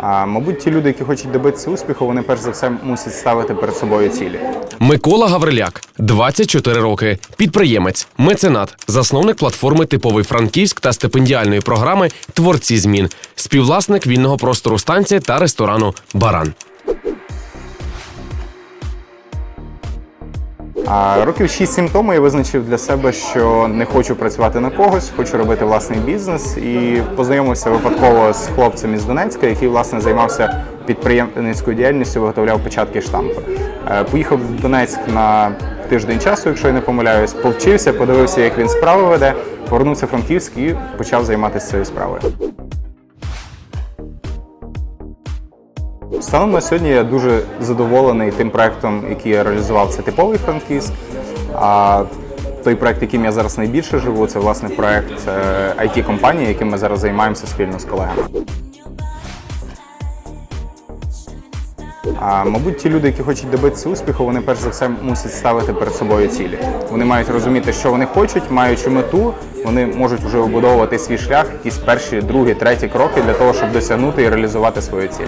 А мабуть, ті люди, які хочуть добитися успіху, вони перш за все мусять ставити перед собою цілі. Микола Гавриляк, 24 роки, підприємець, меценат, засновник платформи Типовий Франківськ та стипендіальної програми Творці змін, співвласник вільного простору станції та ресторану Баран. А років 6-7 тому я визначив для себе, що не хочу працювати на когось, хочу робити власний бізнес і познайомився випадково з хлопцем із Донецька, який власне займався підприємницькою діяльністю, виготовляв початки штампу. Е, Поїхав в Донецьк на тиждень часу, якщо я не помиляюсь, повчився, подивився, як він справи веде, повернувся в Франківськ і почав займатися цією справою. Станом на сьогодні я дуже задоволений тим проектом, який я реалізував. Це типовий Франківськ. А той проект, яким я зараз найбільше живу, це власне проект it компанії яким ми зараз займаємося спільно з колегами. А, мабуть, ті люди, які хочуть добитися успіху, вони перш за все мусять ставити перед собою цілі. Вони мають розуміти, що вони хочуть, маючи мету, вони можуть вже вибудовувати свій шлях, якісь перші, другі, треті кроки для того, щоб досягнути і реалізувати свою ціль.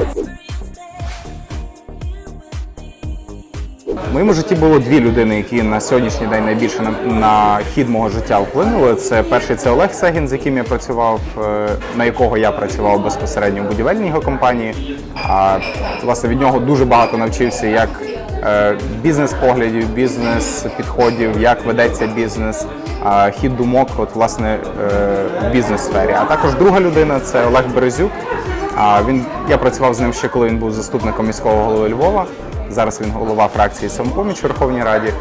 В моєму житті було дві людини, які на сьогоднішній день найбільше на, на хід мого життя вплинули. Це перший це Олег Сегін, з яким я працював, е, на якого я працював безпосередньо в будівельній його компанії. А власне від нього дуже багато навчився, як е, бізнес-поглядів, бізнес-підходів, як ведеться бізнес, хід думок, от власне е, в бізнес-сфері. А також друга людина це Олег Березюк. А він я працював з ним ще коли він був заступником міського голови Львова. Зараз він голова фракції самопоміч у Верховній Раді.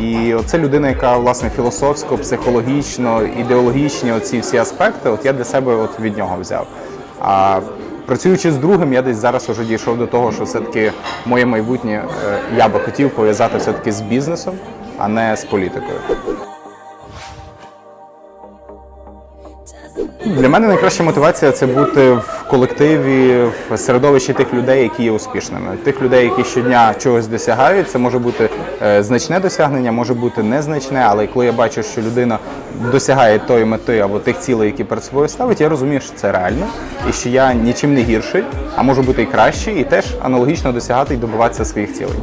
І це людина, яка власне філософсько, психологічно, ідеологічні оці всі аспекти, от я для себе от від нього взяв. А працюючи з другим, я десь зараз вже дійшов до того, що все-таки моє майбутнє е, я би хотів пов'язати все-таки з бізнесом, а не з політикою. Для мене найкраща мотивація це бути в колективі, в середовищі тих людей, які є успішними. Тих людей, які щодня чогось досягають. Це може бути е, значне досягнення, може бути незначне, але коли я бачу, що людина досягає тої мети або тих цілей, які перед собою ставить, я розумію, що це реально і що я нічим не гірший, а можу бути і кращий, і теж аналогічно досягати і добиватися своїх цілей.